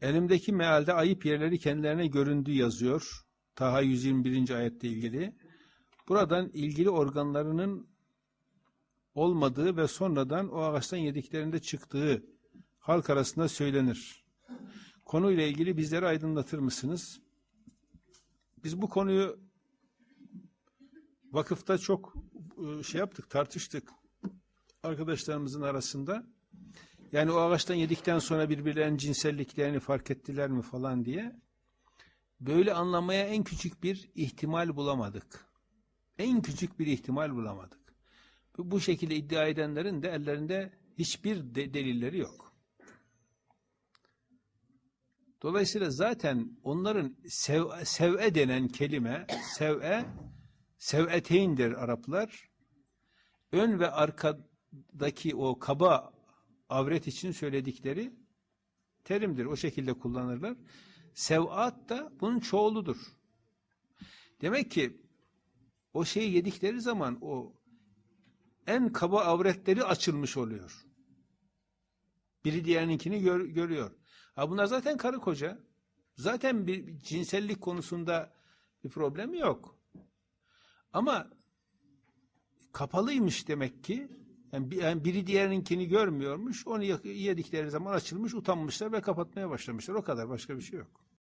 Elimdeki mealde ayıp yerleri kendilerine göründü yazıyor. Taha 121. ayette ilgili. Buradan ilgili organlarının olmadığı ve sonradan o ağaçtan yediklerinde çıktığı halk arasında söylenir. Konuyla ilgili bizleri aydınlatır mısınız? Biz bu konuyu vakıfta çok e, şey yaptık, tartıştık arkadaşlarımızın arasında. Yani o ağaçtan yedikten sonra birbirlerinin cinselliklerini fark ettiler mi falan diye. Böyle anlamaya en küçük bir ihtimal bulamadık. En küçük bir ihtimal bulamadık. Bu şekilde iddia edenlerin de ellerinde hiçbir de- delilleri yok. Dolayısıyla zaten onların sev, sev'e denen kelime, sev'e, sev'eteyndir Araplar. Ön ve arkadaki o kaba avret için söyledikleri terimdir. O şekilde kullanırlar. Sev'at da bunun çoğuludur. Demek ki o şeyi yedikleri zaman o en kaba avretleri açılmış oluyor. Biri diğerininkini gör- görüyor. Ha bunlar zaten karı koca. Zaten bir, cinsellik konusunda bir problemi yok. Ama kapalıymış demek ki. Yani, bir- yani biri diğerininkini görmüyormuş. Onu yedikleri zaman açılmış, utanmışlar ve kapatmaya başlamışlar. O kadar başka bir şey yok.